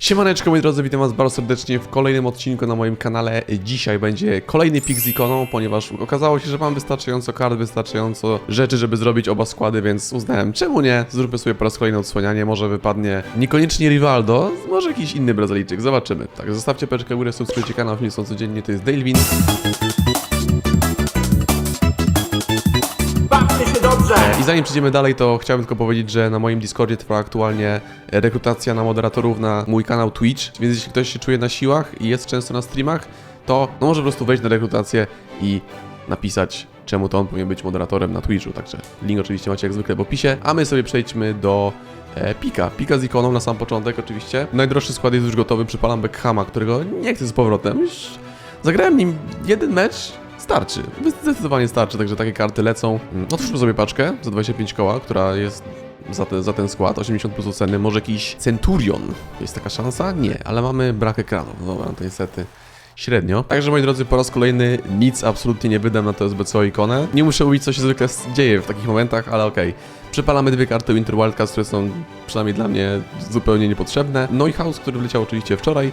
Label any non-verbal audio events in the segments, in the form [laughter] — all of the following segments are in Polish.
Siemaneczko moi drodzy, witam was bardzo serdecznie w kolejnym odcinku na moim kanale. Dzisiaj będzie kolejny pik z ikoną, ponieważ okazało się, że mam wystarczająco kart, wystarczająco rzeczy, żeby zrobić oba składy, więc uznałem, czemu nie? Zróbmy sobie po raz kolejny odsłanianie, może wypadnie niekoniecznie Rivaldo, może jakiś inny Brazylijczyk, zobaczymy. Tak, zostawcie peczkę w górę, subskrybujcie kanał, filmy są codziennie, to jest Dalewin. Zanim przejdziemy dalej, to chciałbym tylko powiedzieć, że na moim Discordzie trwa aktualnie rekrutacja na moderatorów na mój kanał Twitch, więc jeśli ktoś się czuje na siłach i jest często na streamach, to no może po prostu wejść na rekrutację i napisać, czemu to on powinien być moderatorem na Twitchu. Także link oczywiście macie jak zwykle w opisie, a my sobie przejdźmy do e, Pika. Pika z ikoną na sam początek oczywiście. Najdroższy skład jest już gotowy, przypalam Beckhama, którego nie chcę z powrotem. Już zagrałem nim jeden mecz, Starczy, zdecydowanie starczy, także takie karty lecą. Mm, Otwórzmy sobie paczkę za 25 koła, która jest za, te, za ten skład, 80 plus oceny, może jakiś Centurion. Jest taka szansa? Nie, ale mamy brak ekranów, no dobra, to niestety średnio. Także moi drodzy, po raz kolejny nic absolutnie nie wydam na to SBCO ikonę. Nie muszę mówić, co się zwykle dzieje w takich momentach, ale okej. Przypalamy dwie karty Winter Wildcard, które są przynajmniej dla mnie zupełnie niepotrzebne. No i House, który wleciał oczywiście wczoraj.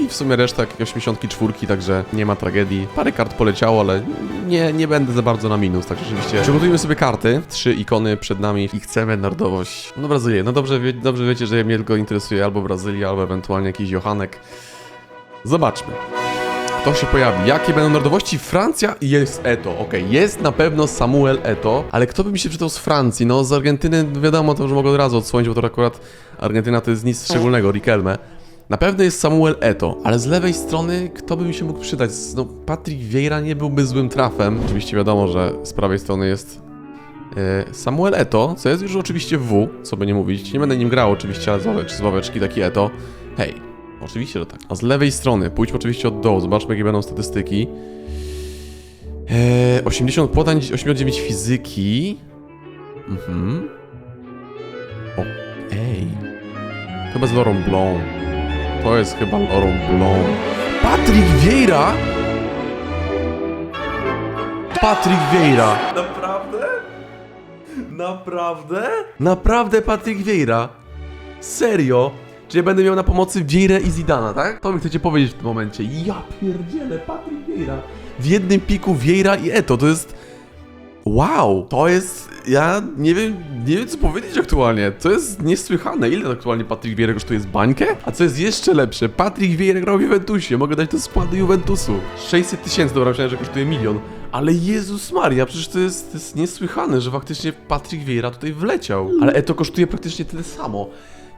I w sumie reszta jakieś 84, także nie ma tragedii. Parę kart poleciało, ale nie, nie będę za bardzo na minus, tak rzeczywiście. Przygotujmy sobie karty. Trzy ikony przed nami i chcemy narodowość. No Brazylię. No dobrze, wie, dobrze wiecie, że mnie tylko interesuje albo Brazylia, albo ewentualnie jakiś Johanek. Zobaczmy. Kto się pojawi? Jakie będą narodowości? Francja jest Eto. Okej, jest na pewno Samuel Eto, ale kto by mi się przydał z Francji? No z Argentyny wiadomo, to już mogę od razu odsłonić, bo to akurat Argentyna to jest nic szczególnego, Riquelme. Na pewno jest Samuel Eto, ale z lewej strony kto by mi się mógł przydać? No Patrick Vieira nie byłby złym trafem. Oczywiście wiadomo, że z prawej strony jest e, Samuel Eto, co jest już oczywiście W, co by nie mówić. Nie będę nim grał oczywiście, ale z ławecz- z ławeczki taki Eto. Hej, oczywiście, że tak. A z lewej strony, pójdźmy oczywiście od dołu, zobaczmy jakie będą statystyki. Eee, 80 podań, 89 fizyki. Mhm. Okej. Chyba z Laurent Blanc. To jest chyba Laurent Blanc. Patrick Vieira! Patrick Vieira! Naprawdę? Naprawdę? Naprawdę Patrick Vieira? Serio? Czy ja będę miał na pomocy Vieira i Zidana, tak? To mi chcecie powiedzieć w tym momencie. Ja pierdzielę, Patrick Vieira. W jednym piku Vieira i Eto, to jest... Wow, to jest. Ja nie wiem, nie wiem co powiedzieć aktualnie. To jest niesłychane. Ile aktualnie Patrick Vieira kosztuje z bańkę? A co jest jeszcze lepsze? Patrick Vieira grał w Juventusie. Mogę dać to składy Juventusu. 600 tysięcy, dobra, myślałem, że kosztuje milion. Ale Jezus Maria, przecież to jest, to jest niesłychane, że faktycznie Patrick Vieira tutaj wleciał. Ale Eto kosztuje praktycznie tyle samo.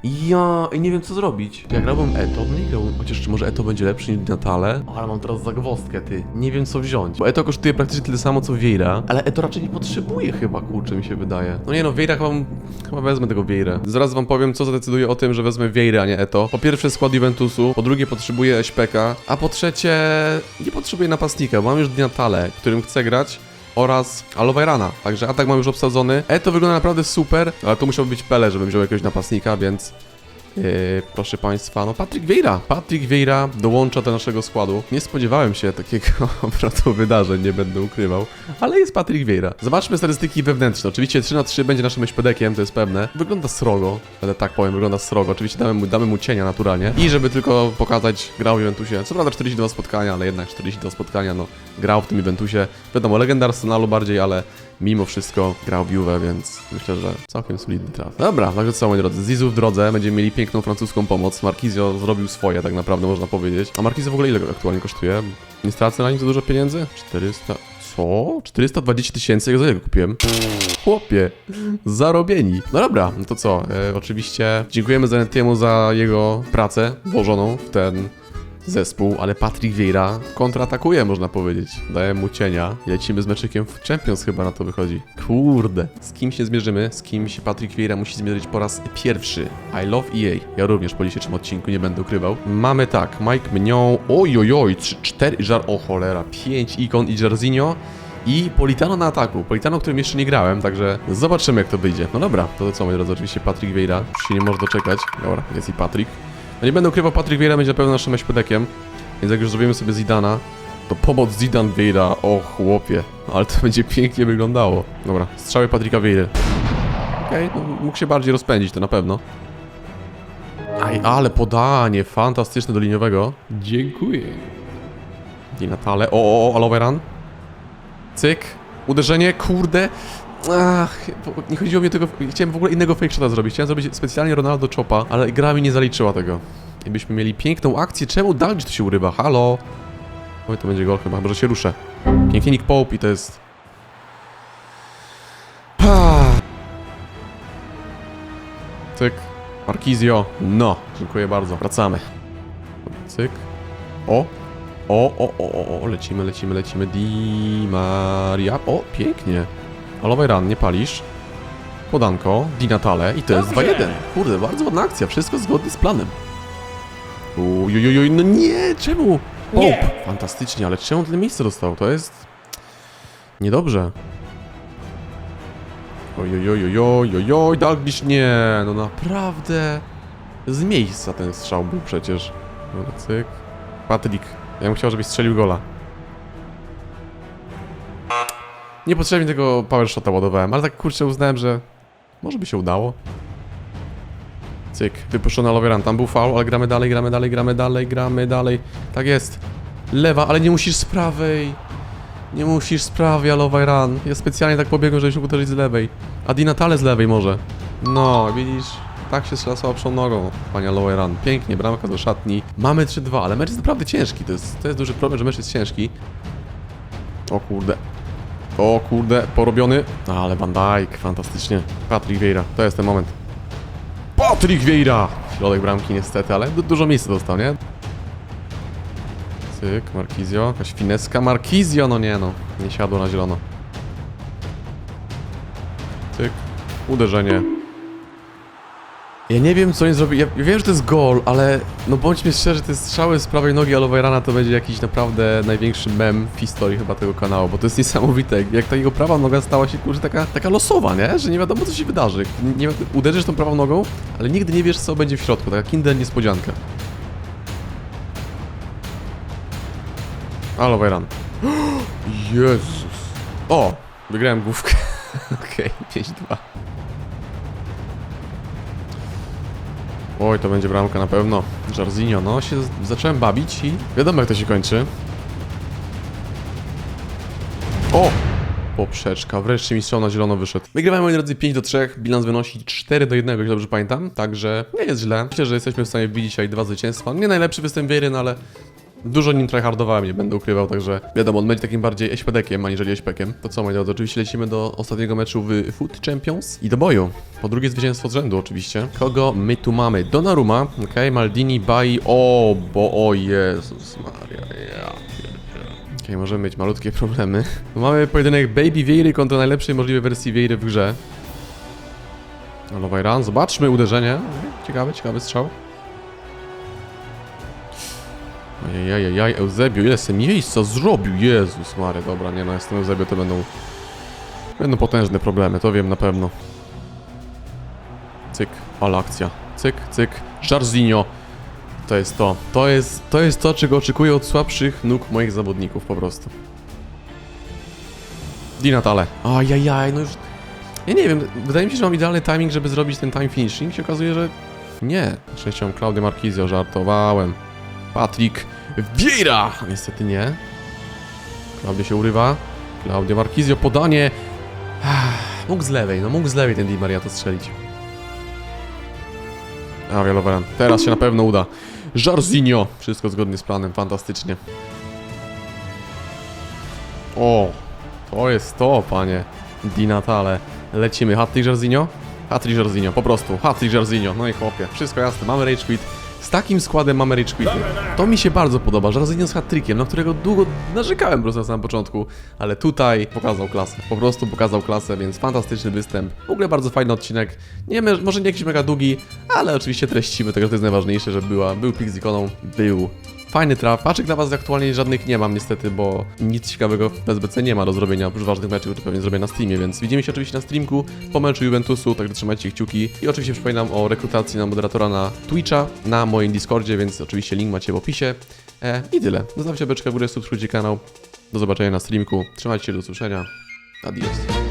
Ja i nie wiem co zrobić. Ja grałbym Eto, nie grałbym, chociaż czy może Eto będzie lepszy niż Natale? O, ale mam teraz zagwozdkę, ty. Nie wiem co wziąć. Bo Eto kosztuje praktycznie tyle samo co Vieira, ale Eto raczej nie potrzebuje chyba, kurczę mi się wydaje. No nie no, Vieira chyba, chyba wezmę tego Vieira. Zaraz wam powiem co zadecyduje o tym, że wezmę Vieira, a nie Eto. Po pierwsze skład Juventusu, po drugie potrzebuję SPK, a po trzecie nie potrzebuję napastnika, bo mam już Natale, którym chcę grać oraz Aloverana. Także atak mam już obsadzony. E to wygląda naprawdę super, ale to musiał być Pele, żebym wziął jakiegoś napastnika, więc proszę Państwa, no Patrick Vieira. Patrick Vieira dołącza do naszego składu. Nie spodziewałem się takiego [laughs] obrotu wydarzeń, nie będę ukrywał, ale jest Patrick Vieira. Zobaczmy statystyki wewnętrzne. Oczywiście 3 na 3 będzie naszym śpedekiem, to jest pewne. Wygląda srogo, ale tak powiem, wygląda srogo. Oczywiście damy mu, damy mu cienia naturalnie. I żeby tylko pokazać, grał w Juventusie. Co prawda 42 spotkania, ale jednak 42 spotkania, no grał w tym Juventusie. Wiadomo, legenda Arsenalu bardziej, ale mimo wszystko grał w Juve, więc myślę, że całkiem solidny traf. Dobra, także co moi drodzy, Zizu w drodze, będziemy mieli piękną francuską pomoc. Marquizio zrobił swoje, tak naprawdę można powiedzieć. A Marquizio w ogóle ile aktualnie kosztuje? Nie stracę na nim za dużo pieniędzy? 400... Co? 420 tysięcy? Jak za jego kupiłem? Chłopie, zarobieni. No dobra, no to co? E, oczywiście dziękujemy Zanettiemu za jego pracę włożoną w ten zespół, ale Patrick Vieira kontratakuje, można powiedzieć. Daję mu cienia. Lecimy z meczykiem w Champions chyba na to wychodzi. Kurde. Z kim się zmierzymy? Z kim się Patrick Vieira musi zmierzyć po raz pierwszy? I love EA. Ja również po dzisiejszym odcinku nie będę ukrywał. Mamy tak, Mike Mnią, ojojoj, 4, żar, o cholera, 5 ikon i Jarzinho. I Politano na ataku. Politano, którym jeszcze nie grałem, także zobaczymy jak to wyjdzie. No dobra, to co moi drodzy, oczywiście Patrick Vieira. Już się nie może doczekać. Dobra, jest i Patrick. No nie będę ukrywał, Patrick Vieira będzie na pewno naszym śpedekiem. Więc jak już zrobimy sobie Zidana, to pomoc Zidan Vieira, o chłopie. Ale to [laughs] będzie pięknie wyglądało. Dobra, strzały Patricka Vieira. Okej, no, mógł się bardziej rozpędzić, to na pewno. Aj, ale podanie, fantastyczne do liniowego. Dziękuję. Di Natale, o, o, o, run. Cyk, uderzenie, kurde. Ach, nie chodziło mi o tego, chciałem w ogóle innego fake shota zrobić. Chciałem zrobić specjalnie Ronaldo Chopa, ale gra mi nie zaliczyła tego. I byśmy mieli piękną akcję, czemu Dalgis tu się urywa? Halo? Oj, to będzie gol chyba, może się ruszę. Pięknie Nick Pope i to jest... Cyk. Markizio. No, dziękuję bardzo. Wracamy. Cyk. O. O, o, o, o, o, lecimy, lecimy, lecimy. Di Maria. O, pięknie. Aloe run, nie palisz. Podanko, Di Natale i to jest 2-1. Kurde, bardzo ładna akcja, wszystko zgodnie z planem. Ujujujuj, no nie, czemu? Pope. Nie. Fantastycznie, ale czemu tyle miejsca dostał? To jest... Niedobrze. Ojojojojojojoj, Dalglish nie, no naprawdę. Z miejsca ten strzał był przecież. Dobra, cyk. Patryk, ja bym chciał, żebyś strzelił gola. Niepotrzebnie tego power shota ładowałem, ale tak kurczę uznałem, że może by się udało. Cyk, wypuszczony Aloveran, tam był foul, ale gramy dalej, gramy dalej, gramy dalej, gramy dalej. Tak jest. Lewa, ale nie musisz z prawej. Nie musisz z prawej, Aloe Run. Ja specjalnie tak pobiegłem, żebyś mógł uderzyć z lewej. A Di Natale z lewej może. No, widzisz? Tak się strzela słabszą nogą, panie Aloe Run. Pięknie, bramka do szatni. Mamy 3-2, ale mecz jest naprawdę ciężki. To jest, to jest duży problem, że mecz jest ciężki. O kurde. O kurde, porobiony. No, ale Van Dijk, fantastycznie. Patrick Vieira, to jest ten moment. Patrick Vieira! Środek bramki niestety, ale du dużo miejsca dostał, nie? Cyk, Markizio, jakaś fineska. Markizio, no nie no, nie siadło na zielono. Cyk, uderzenie. Ja nie wiem, co oni zrobili. Ja wiem, że to jest gol, ale no bądźmy szczerzy, te strzały z prawej nogi Aloverana to będzie jakiś naprawdę największy mem w historii chyba tego kanału, bo to jest niesamowite. Jak ta jego prawa noga stała się kurczę taka, taka losowa, nie? Że nie wiadomo, co się wydarzy. Nie, uderzysz tą prawą nogą, ale nigdy nie wiesz, co będzie w środku. Taka kinder niespodzianka. Aloveran. [gasps] Jezus. O! Wygrałem główkę. [laughs] Okej, 5-2. Oj, to będzie bramka na pewno. Jarzinho, no się zacząłem bawić i wiadomo jak to się kończy. O! Poprzeczka, wreszcie mi strzał na zielono wyszedł. Wygrywamy, moi drodzy, 5 do 3, bilans wynosi 4 do 1, jeśli dobrze pamiętam, także nie jest źle. Myślę, że jesteśmy w stanie wbić dzisiaj dwa zwycięstwa. Nie najlepszy występ Wiery, no ale Dużo nim tryhardowałem, nie będę ukrywał, także wiadomo, on będzie takim bardziej eśpedekiem, aniżeli eśpekiem. To co, moi drodzy, oczywiście lecimy do ostatniego meczu w Foot Champions i do boju. Po drugie zwycięstwo z rzędu oczywiście. Kogo my tu mamy? Donnarumma, okej, Maldini, Bai, o, bo, o Jezus Maria, ja. Okej, możemy mieć malutkie problemy. Mamy pojedynek Baby Vieiry kontra najlepszej możliwej wersji Vieiry w grze. Aloe Run, zobaczmy uderzenie. Ciekawy, ciekawy strzał. Ajajajaj, Eusebio, ile sobie miejsca zrobił, Jezus Mary, dobra, nie no, jestem Eusebio, to będą... Będą potężne problemy, to wiem na pewno. Cyk, ale akcja. Cyk, cyk, Jarzinho. To jest to. To jest, to jest to, czego oczekuję od słabszych nóg moich zawodników, po prostu. Di Natale. Ajajaj, no już... Ja nie wiem, wydaje mi się, że mam idealny timing, żeby zrobić ten time finishing. się okazuje, że nie. Szczęście mam Claudio Marquizio, żartowałem. Patrick Vieira! Niestety nie. Klaudio się urywa. Claudio Marquizio, podanie. Mógł z lewej, no mógł z lewej ten Di Maria to strzelić. A, Wieloweran. Teraz się na pewno uda. Jarzinho. Wszystko zgodnie z planem, fantastycznie. O, to jest to, panie. Di Natale. Lecimy. Hattrick Jarzinho? Hattrick Jarzinho, po prostu. Hattrick Jarzinho. No i chłopie, wszystko jasne. Mamy rage quit. Z takim składem mamy rage. To mi się bardzo podoba. Jarzinho z hat-trickiem, na którego długo narzekałem po prostu na samym początku, ale tutaj pokazał klasę. Po prostu pokazał klasę, więc fantastyczny występ. W ogóle bardzo fajny odcinek. Nie, może nie jakiś mega długi, ale oczywiście treścimy tego, to jest najważniejsze, że była, był pik z ikoną, był Fajny traf. Paczek dla was aktualnie żadnych nie mam niestety, bo nic ciekawego w PSBC nie ma do zrobienia oprócz ważnych meczów, które pewnie zrobię na streamie, więc widzimy się oczywiście na streamku po meczu Juventusu, także trzymajcie kciuki. I oczywiście przypominam o rekrutacji na moderatora na Twitcha, na moim Discordzie, więc oczywiście link macie w opisie. E, I tyle. Zostawcie beczkę w górę, subskrybujcie kanał. Do zobaczenia na streamku. Trzymajcie się, do usłyszenia. Adios.